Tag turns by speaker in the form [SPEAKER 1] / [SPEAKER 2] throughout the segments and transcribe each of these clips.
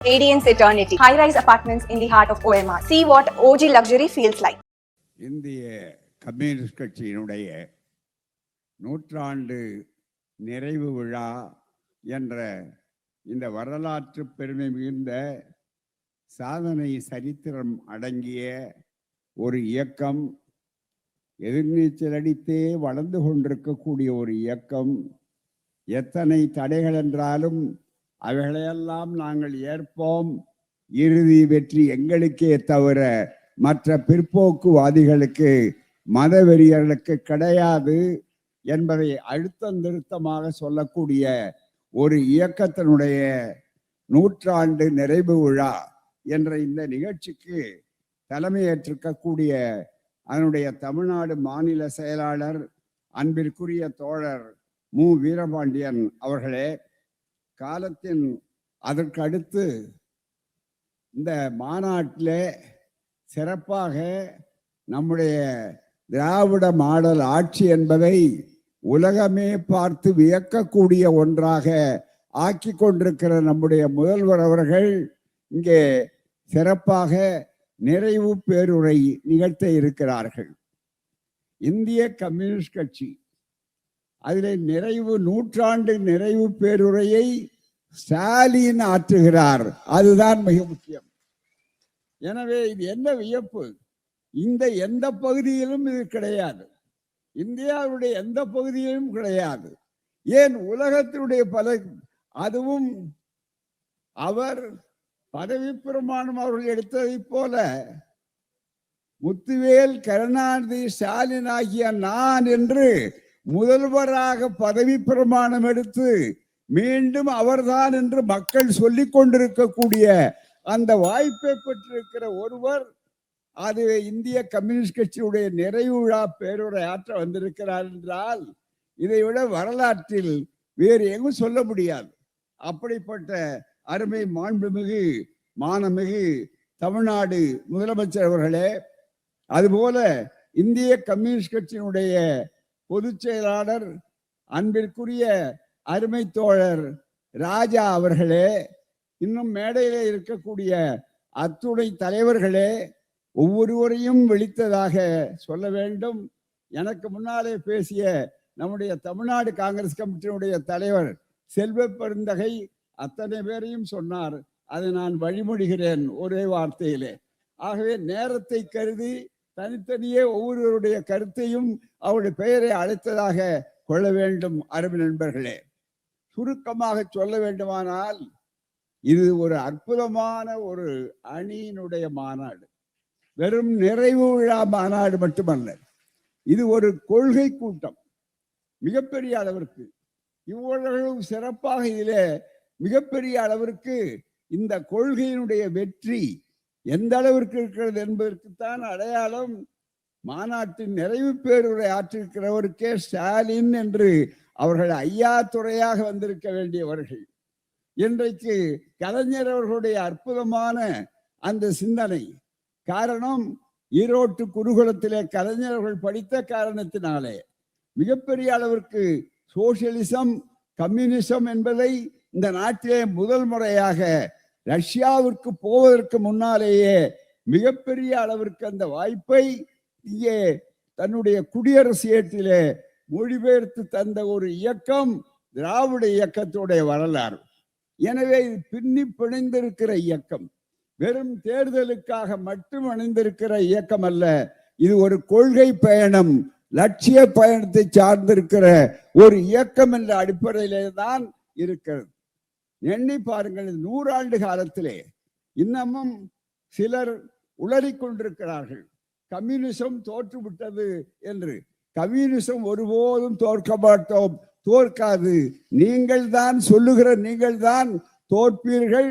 [SPEAKER 1] Radiance Eternity, high rise apartments in the heart of OMR. See what OG luxury feels like.
[SPEAKER 2] இந்திய communist கட்சியினுடைய நூற்றாண்டு நிறைவு விழா என்ற இந்த வரலாற்று பெருமை மிகுந்த சாதனை சரித்திரம் அடங்கிய ஒரு இயக்கம் எதிர்நீச்சல் அடித்தே வளர்ந்து கொண்டிருக்கக்கூடிய ஒரு இயக்கம் எத்தனை தடைகள் என்றாலும் அவைகளையெல்லாம் நாங்கள் ஏற்போம். இறுதி வெற்றி எங்களுக்கே தவிர மற்ற பிற்போக்குவாதிகளுக்கு மதவெறியர்களுக்கு கிடையாது என்பதை அழுத்தம் திருத்தமாக சொல்லக்கூடிய ஒரு இயக்கத்தினுடைய நூற்றாண்டு நிறைவு விழா என்ற இந்த நிகழ்ச்சிக்கு தலைமையேற்றிருக்கக்கூடிய அதனுடைய தமிழ்நாடு மாநில செயலாளர் அன்பிற்குரிய தோழர் மு. வீரபாண்டியன் அவர்களே காலத்தின் அதற்கு அடுத்து இந்த மாநாட்டில் சிறப்பாக நம்முடைய திராவிட மாடல் ஆட்சி என்பதை உலகமே பார்த்து வியக்கக்கூடிய ஒன்றாக ஆக்கி கொண்டிருக்கிற நம்முடைய முதல்வர் அவர்கள் இங்கே சிறப்பாக நிறைவு பேருரை நிகழ்த்த இருக்கிறார்கள். இந்திய கம்யூனிஸ்ட் கட்சி. அதில் நிறைவு நூற்றாண்டு நிறைவு பேருரையை ஸ்டாலின் ஆற்றுகிறார். அதுதான் மிக முக்கியம். எனவே இது என்ன வியப்பு? இந்த எந்த பகுதியிலும் இது கிடையாது. இந்தியாவுடைய எந்த பகுதியிலும் கிடையாது. ஏன் உலகத்தினுடைய பல அதுவும் அவர் பதவி பிரமாணம் அவர்கள் எடுத்ததைப் போல முத்துவேல் கருணாநிதி ஸ்டாலின் ஆகிய நான் என்று முதல்வராக பதவி பிரமாணம் எடுத்து மீண்டும் அவர்தான் என்று மக்கள் சொல்லிக் கொண்டிருக்கக்கூடிய அந்த வாய்ப்பை பெற்றிருக்கிற ஒருவர் அது இந்திய கம்யூனிஸ்ட் கட்சியுடைய நிறைவு விழா பேருரை ஆற்ற வந்திருக்கிறார் என்றால் இதை விட வரலாற்றில் வேறு எங்கும் சொல்ல முடியாது. அப்படிப்பட்ட அருமை மாண்புமிகு மானமிகு தமிழ்நாடு முதலமைச்சர் அவர்களே அதுபோல இந்திய கம்யூனிஸ்ட் கட்சியினுடைய பொதுச் செயலாளர் அன்பிற்குரிய அருமை தோழர் ராஜா அவர்களே இன்னும் மேடையில் இருக்கக்கூடிய அத்துணை தலைவர்களே ஒவ்வொருவரையும் விழித்ததாக சொல்ல வேண்டும். எனக்கு முன்னாலே பேசிய நம்முடைய தமிழ்நாடு காங்கிரஸ் கமிட்டியினுடைய தலைவர் செல்வ பெருந்தகை அத்தனை பேரையும் சொன்னார். அதை நான் வழிமொழிகிறேன் ஒரே வார்த்தையிலே. ஆகவே நேரத்தை கருதி தனித்தனியே ஒவ்வொருவருடைய கருத்தையும் அவருடைய பெயரை அழைத்ததாக கொள்ள வேண்டும் அருமை நண்பர்களே. சுருக்கமாக சொல்ல வேண்டுமானால் இது ஒரு அற்புதமான ஒரு அணியினுடைய மாநாடு. வெறும் நிறைவு விழா மாநாடு மட்டுமல்ல இது ஒரு கொள்கை கூட்டம் மிகப்பெரிய அளவிற்கு. இவ்வளவு சிறப்பாக இதிலே மிகப்பெரிய அளவிற்கு இந்த கொள்கையினுடைய வெற்றி எந்த அளவிற்கு இருக்கிறது என்பதற்குத்தான் அடையாளம் மாநாட்டின் நிறைவு பேருரை ஆற்றிருக்கிறவருக்கே ஸ்டாலின் என்று அவர்கள் ஐயா துறையாக வந்திருக்க வேண்டியவர்கள். இன்றைக்கு கலைஞர் அவர்களுடைய அற்புதமான அந்த சிந்தனை. காரணம் ஈரோட்டு குருகுலத்திலே கலைஞர்கள் படித்த காரணத்தினாலே. மிகப்பெரிய அளவிற்கு சோசியலிசம் கம்யூனிசம் என்பதை இந்த நாட்டிலே முதல் முறையாக ரஷ்யாவிற்கு போவதற்கு முன்னாலேயே மிகப்பெரிய அளவிற்கு அந்த வாய்ப்பை இங்கே தன்னுடைய குடியரசு ஏட்டிலே மொழிபெயர்த்து தந்த ஒரு இயக்கம் திராவிட இயக்கத்துடைய வரலாறு. எனவே இது பின்னி பிணைந்திருக்கிற இயக்கம். வெறும் தேர்தலுக்காக மட்டும் அணிந்திருக்கிற இயக்கம் அல்ல இது ஒரு கொள்கை பயணம் லட்சிய பயணத்தை சார்ந்திருக்கிற ஒரு இயக்கம் என்ற அடிப்படையிலே தான் இருக்கிறது. எண்ணி பாருங்கள் நூறாண்டு காலத்திலே இன்னமும் சிலர் உளறிக் கொண்டிருக்கிறார்கள் கம்யூனிசம் தோற்றுவிட்டது என்று. கம்யூனிசம் ஒருபோதும் தோற்க மாட்டோம். தோற்காது. நீங்கள் தான் சொல்லுகிற நீங்கள் தான் தோற்பீர்கள்.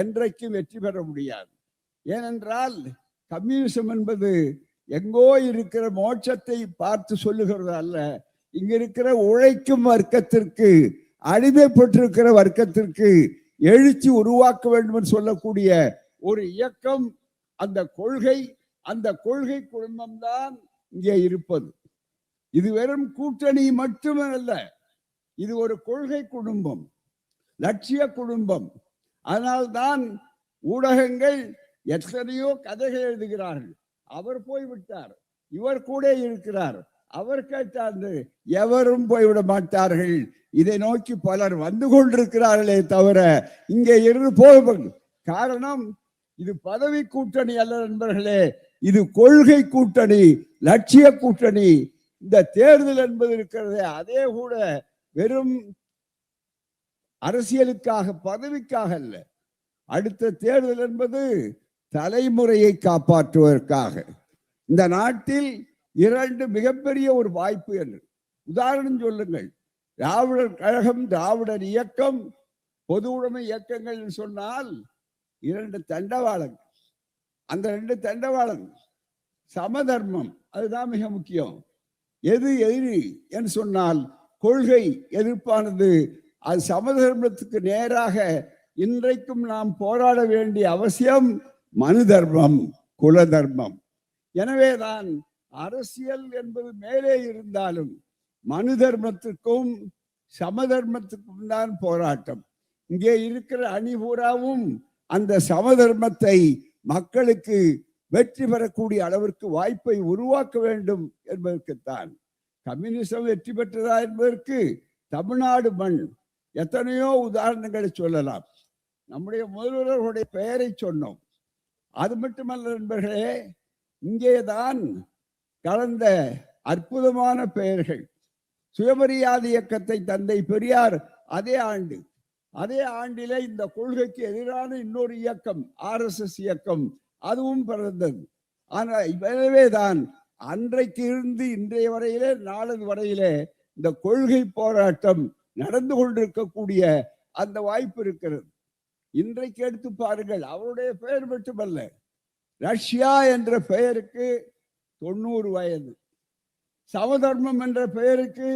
[SPEAKER 2] என்றைக்கு வெற்றி பெற முடியாது. ஏனென்றால் கம்யூனிசம் என்பது எங்கோ இருக்கிற மோட்சத்தை பார்த்து சொல்லுகிறது அல்ல. இங்க இருக்கிற உழைக்கும் வர்க்கத்திற்கு அடிமைப்பட்டிருக்கிற வர்க்கத்திற்கு எழுச்சி உருவாக்க வேண்டும் என்று சொல்லக்கூடிய ஒரு இயக்கம் அந்த கொள்கை அந்த கொள்கை குடும்பம் தான் இங்கே இருப்பது. இது வெறும் கூட்டணி மட்டுமல்ல இது ஒரு கொள்கை குடும்பம் லட்சிய குடும்பம். அதனால்தான் ஊடகங்கள் எத்தனையோ கதைகள் எழுதுகிறார்கள். அவர் போய்விட்டார் இவர் கூட இருக்கிறார். அவர் கேட்டார் எவரும் போய்விட மாட்டார்கள். இதை நோக்கி பலர் வந்து கொண்டிருக்கிறார்களே தவிர இங்கே இருந்து போகும் காரணம் இது பதவி கூட்டணி அல்ல நண்பர்களே இது கொள்கை கூட்டணி லட்சிய கூட்டணி. இந்த தேர்தல் என்பது இருக்கிறதே அதே கூட வெறும் அரசியலுக்காக பதவிக்காக அல்ல. அடுத்த தேர்தல் என்பது தலைமுறையை காப்பாற்றுவதற்காக. இந்த நாட்டில் இரண்டு மிகப்பெரிய ஒரு வாய்ப்பு என்று. உதாரணம் சொல்லுங்கள். திராவிடர் கழகம் திராவிடர் இயக்கம் பொது உடைமை இயக்கங்கள் சொன்னால் இரண்டு தண்டவாளங்கள். அந்த ரெண்டு தண்டவாளங்கள் சமதர்மம் அதுதான் மிக முக்கியம். எது எதிரி என்று சொன்னால் கொள்கை எதிர்ப்பானது. அது சமதர்மத்துக்கு நேராக இன்றைக்கும் நாம் போராட வேண்டிய அவசியம் மனு தர்மம் குல தர்மம். எனவேதான் அரசியல் என்பது மேலே இருந்தாலும் மனு தர்மத்துக்கும் சமதர்மத்துக்கும் தான் போராட்டம். இங்கே இருக்கிற அணி பூராவும் அந்த சமதர்மத்தை மக்களுக்கு வெற்றி பெறக்கூடிய அளவிற்கு வாய்ப்பை உருவாக்க வேண்டும் என்பதற்குத்தான் கம்யூனிசம் வெற்றி பெற்றதா என்பதற்கு தமிழ்நாடு மண் எத்தனையோ உதாரணங்களை சொல்லலாம். நம்முடைய முதல்வர்களுடைய பெயரை சொன்னோம். அது மட்டுமல்ல நண்பர்களே இங்கேதான் கலந்த அற்புதமான பெயர்கள். சுயமரியாதை இயக்கத்தை தந்தை பெரியார் அதே ஆண்டு அதே ஆண்டிலே இந்த கொள்கைக்கு எதிரான இன்னொரு இயக்கம் ஆர்எஸ்எஸ் இயக்கம் அதுவும் பிறந்தது. ஆனால் எனவேதான் அன்றைக்கு இருந்து இன்றைய வரையிலே நாளது வரையிலே இந்த கொள்கை போராட்டம் நடந்து கொண்டிருக்கக்கூடிய அந்த வாய்ப்பு இருக்கிறது. இன்றைக்கு எடுத்து பாருங்கள் அவருடைய பெயர் மட்டுமல்ல. ரஷ்யா என்ற பெயருக்கு தொண்ணூறு வயது. சமதர்மம் என்ற பெயருக்கு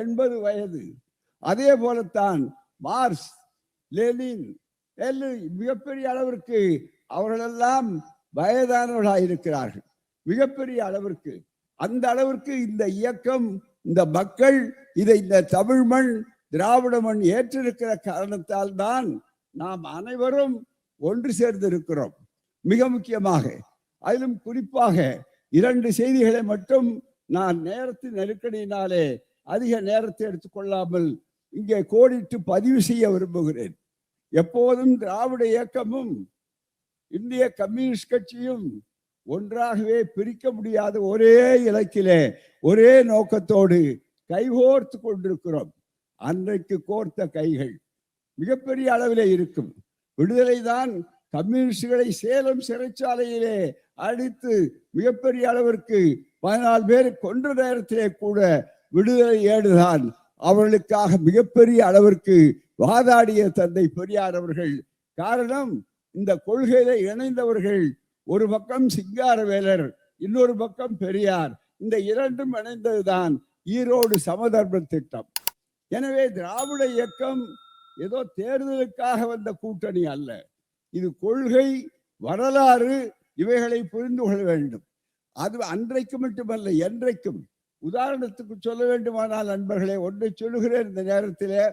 [SPEAKER 2] எண்பது வயது. அதே போலத்தான் மார்ஸ் லெனின் மிகப்பெரிய அளவிற்கு அவர்களெல்லாம் வயதானவர்களாக இருக்கிறார்கள் மிகப்பெரிய அளவிற்கு. அந்த அளவிற்கு இந்த இயக்கம் இந்த மக்கள் இதை இந்த தமிழ் மண் திராவிட மண் ஏற்றிருக்கிற காரணத்தால் தான் நாம் அனைவரும் ஒன்று சேர்ந்து இருக்கிறோம் மிக முக்கியமாக அதிலும் குறிப்பாக இரண்டு செய்திகளை மட்டும் நான் நேரத்தின் நெருக்கடியினாலே அதிக நேரத்தை எடுத்துக்கொள்ளாமல் இங்கே கோடிட்டு பதிவு செய்ய விரும்புகிறேன். எப்போதும் திராவிட இயக்கமும் இந்திய கம்யூனிஸ்ட் கட்சியும் ஒன்றாகவே பிரிக்க முடியாத ஒரே இலக்கிலே ஒரே நோக்கத்தோடு கைகோர்த்து கொண்டிருக்கிறோம். அன்றைக்கு கோர்த்த கைகள் மிகப்பெரிய அளவிலே இருக்கும். விடுதலை தான் கம்யூனிஸ்டுகளை சேலம் சிறைச்சாலையிலே அடித்து மிகப்பெரிய அளவிற்கு பதினாலு பேர் கொன்ற நேரத்திலே கூட விடுதலை ஏடுதான் அவர்களுக்காக மிகப்பெரிய அளவிற்கு வாதாடிய தந்தை பெரியார் அவர்கள். காரணம் இந்த கொள்கையில இணைந்தவர்கள் ஒரு பக்கம் சிங்காரவேலர் இன்னொரு பக்கம் பெரியார் இந்த இரண்டும் இணைந்ததுதான் ஈரோடு சமதர்ம திட்டம். எனவே திராவிட இயக்கம் ஏதோ தேர்தலுக்காக வந்த கூட்டணி அல்ல. இது கொள்கை வரலாறு இவைகளை புரிந்து கொள்ள வேண்டும். அது அன்றைக்கு மட்டுமல்ல என்றைக்கும். உதாரணத்துக்கு சொல்ல வேண்டுமானால் நண்பர்களே ஒன்றை சொல்லுகிறேன் இந்த நேரத்திலே.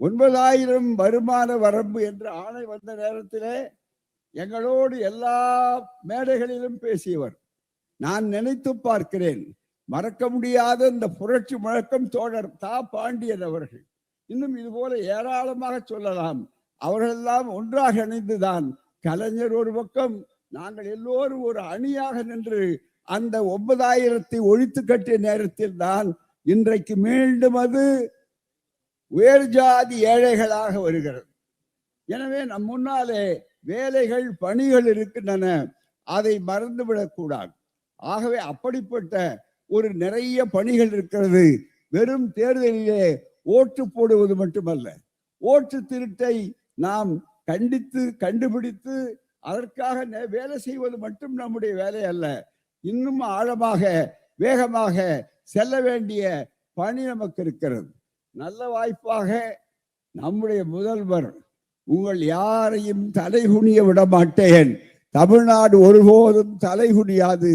[SPEAKER 2] ஒன்பதாயிரம் வருமான வரம்பு என்று ஆணை வந்த நேரத்திலே எங்களோடு எல்லா மேடைகளிலும் பேசியவர். நான் நினைத்து பார்க்கிறேன் மறக்க முடியாத இந்த புரட்சி முழக்கம் தோழர் தா. பாண்டியன் அவர்கள். இன்னும் இது போல ஏராளமாக சொல்லலாம். அவர்களெல்லாம் ஒன்றாக இணைந்துதான். கலைஞர் ஒரு பக்கம் நாங்கள் எல்லோரும் ஒரு அணியாக நின்று அந்த ஒன்பதாயிரத்தை ஒழித்து கட்டிய நேரத்தில் தான் இன்றைக்கு மீண்டும் அது உயர் ஜாதி ஏழைகளாக வருகிறது. எனவே நம் முன்னாலே வேலைகள் பணிகள் இருக்கின்றன. அதை மறந்துவிடக்கூடாது ஆகவே அப்படிப்பட்ட ஒரு நிறைய பணிகள் இருக்கிறது. வெறும் தேர்தலிலே ஓட்டு போடுவது மட்டுமல்ல. ஓட்டு திருட்டை நாம் கண்டித்து கண்டுபிடித்து அதற்காக வேலை செய்வது மட்டும் நம்முடைய வேலை அல்ல. இன்னும் ஆழமாக வேகமாக செல்ல வேண்டிய பணி நமக்கு இருக்கிறது. நல்ல வாய்ப்பாக நம்முடைய முதல்வர் உங்கள் யாரையும் தலைகுனிய விட மாட்டேன் தமிழ்நாடு ஒருபோதும் தலைகுனியாது.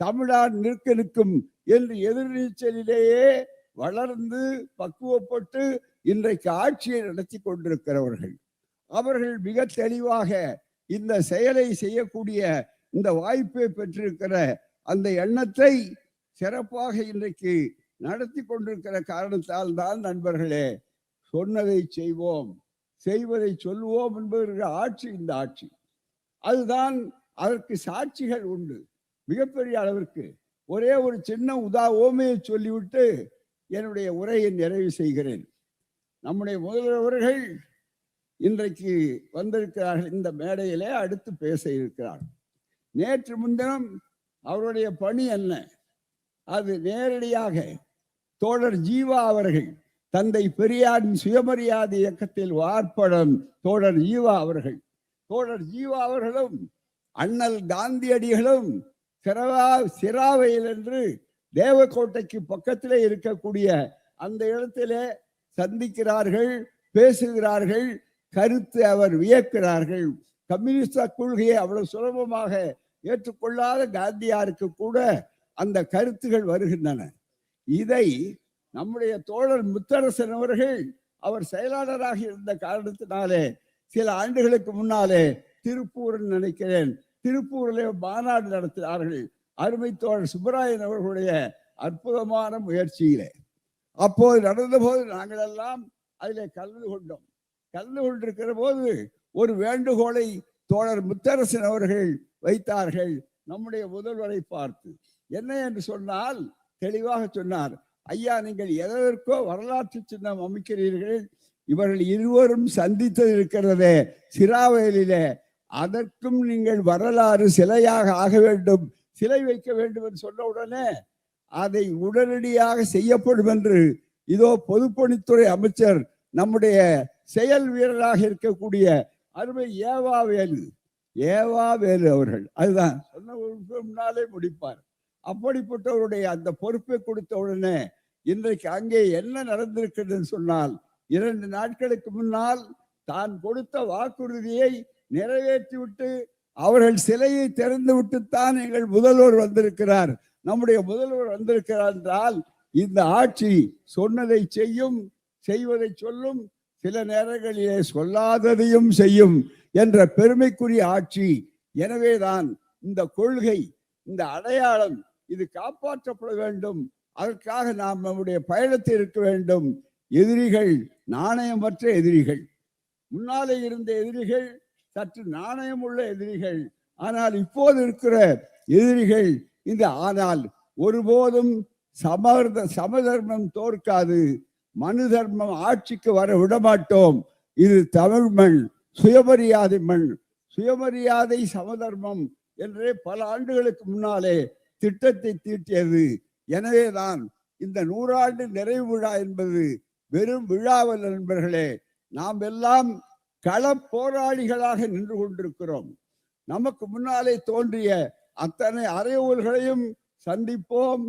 [SPEAKER 2] தமிழ்நாடு நிற்க நிற்கும் என்று எதிர்நீச்சலிலேயே வளர்ந்து பக்குவப்பட்டு இன்றைக்கு ஆட்சியை நடத்தி கொண்டிருக்கிறவர்கள். அவர்கள் மிக தெளிவாக இந்த செயலை செய்யக்கூடிய இந்த வாய்ப்பை பெற்றிருக்கிற அந்த எண்ணத்தை சிறப்பாக இன்றைக்கு நடத்தி கொண்டிருக்கிற காரணத்தால் தான் நண்பர்களே சொன்னதை செய்வோம். செய்வதை சொல்லுவோம் என்பதற்கு ஆட்சி இந்த ஆட்சி. அதுதான் அதற்கு சாட்சிகள் உண்டு. மிகப்பெரிய அளவிற்கு. ஒரே ஒரு சின்ன உதா ஓமையை சொல்லிவிட்டு என்னுடைய உரையை நிறைவு செய்கிறேன். நம்முடைய முதல்வர்கள் இன்றைக்கு வந்திருக்கிறார்கள் இந்த மேடையிலே அடுத்து பேச இருக்கிறார். நேற்று முன்தினம் அவருடைய பணி என்ன? அது நேரடியாக தோழர் ஜீவா அவர்கள் தந்தை பெரியாரின் சுயமரியாதை இயக்கத்தில் வார்ப்படம் தோழர் ஜீவா அவர்கள். தோழர் ஜீவா அவர்களும் அண்ணல் காந்தியடிகளும் சிறவா சிராவையில் என்று தேவக்கோட்டைக்கு பக்கத்திலே இருக்கக்கூடிய அந்த இடத்திலே சந்திக்கிறார்கள் பேசுகிறார்கள் கருத்து அவர் வியக்கிறார்கள். கம்யூனிஸ்ட கொள்கையை அவ்வளவு சுலபமாக ஏற்றுக்கொள்ளாத காந்தியாருக்கு கூட அந்த கருத்துகள் வருகின்றன. இதை நம்முடைய தோழர் முத்தரசன் அவர்கள் அவர் செயலாளராக இருந்த காரணத்தினாலே சில ஆண்டுகளுக்கு முன்னாலே திருப்பூர் நினைக்கிறேன் திருப்பூரிலே மாநாடு நடத்தினார்கள். அருமை தோழர் சுப்பராயன் அவர்களுடைய அற்புதமான முயற்சியிலே. அப்போது நடந்தபோது நாங்கள் எல்லாம் அதிலே கலந்து கொண்டோம். கலந்து கொண்டிருக்கிற போது ஒரு வேண்டுகோளை தோழர் முத்தரசன் அவர்கள் வைத்தார்கள். நம்முடைய முதல்வரை பார்த்து. என்ன என்று சொன்னால் தெளிவாக சொன்னார். ஐயா நீங்கள் எதற்கோ வரலாற்று சின்னம் அமைக்கிறீர்கள். இவர்கள் இருவரும் சந்தித்து இருக்கிறதே சிராவயலிலே. அதற்கும் நீங்கள் வரலாறு சிலையாக ஆக வேண்டும். சிலை வைக்க வேண்டும் என்று சொன்ன உடனே அதை உடனடியாக செய்யப்படும் என்று இதோ பொதுப்பணித்துறை அமைச்சர் நம்முடைய செயல் வீரராக இருக்கக்கூடிய அருமை ஏவாவேலு ஏவாவேலு அவர்கள். அதுதான். சொன்ன ஒரு முன்னாலே முடிப்பார். அப்படிப்பட்டவருடைய அந்த பொறுப்பை கொடுத்த உடனே இன்றைக்கு அங்கே என்ன நடந்திருக்கிறதுன்னு சொன்னால் இரண்டு நாட்களுக்கு முன்னால் தான் கொடுத்த வாக்குறுதியை நிறைவேற்றிவிட்டு அவர்கள் சிலையை திறந்து விட்டுத்தான் எங்கள் முதல்வர் வந்திருக்கிறார். நம்முடைய முதல்வர் வந்திருக்கிறார் என்றால் இந்த ஆட்சி சொன்னதை செய்யும் செய்வதை சொல்லும் சில நேரங்களிலே சொல்லாததையும் செய்யும் என்ற பெருமைக்குரிய ஆட்சி. எனவேதான் இந்த கொள்கை இந்த அடையாளம் இது காப்பாற்றப்பட வேண்டும். அதற்காக நாம் நம்முடைய பயணத்தில் இருக்க வேண்டும். எதிரிகள் நாணயமற்ற எதிரிகள். முன்னாலே இருந்த எதிரிகள் சற்று நாணயம் உள்ள எதிரிகள். ஆனால் இப்போது இருக்கிற எதிரிகள் இந்த ஆனால் ஒருபோதும் சமர்த சமதர்மம் தோற்காது. மனு தர்மம் ஆட்சிக்கு வர விடமாட்டோம். இது தமிழ் மண் சுயமரியாதை மண். சுயமரியாதை சமதர்மம் என்றே பல ஆண்டுகளுக்கு முன்னாலே திட்டத்தை தீட்டியது எனவேதான் இந்த நூறாண்டு நிறைவு விழா என்பது வெறும் விழாவல் நண்பர்களே நாம் எல்லாம் கள போராளிகளாக நின்று கொண்டிருக்கிறோம் நமக்கு முன்னாலே தோன்றிய அத்தனை அறையூல்களையும் சந்திப்போம்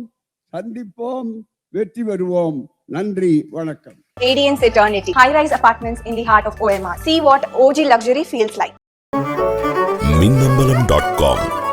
[SPEAKER 2] சந்திப்போம் வெற்றி பெறுவோம் நன்றி வணக்கம்
[SPEAKER 1] Radiance Eternity. High rise apartments in the heart of OMR. See what OG luxury feels like.
[SPEAKER 3] Com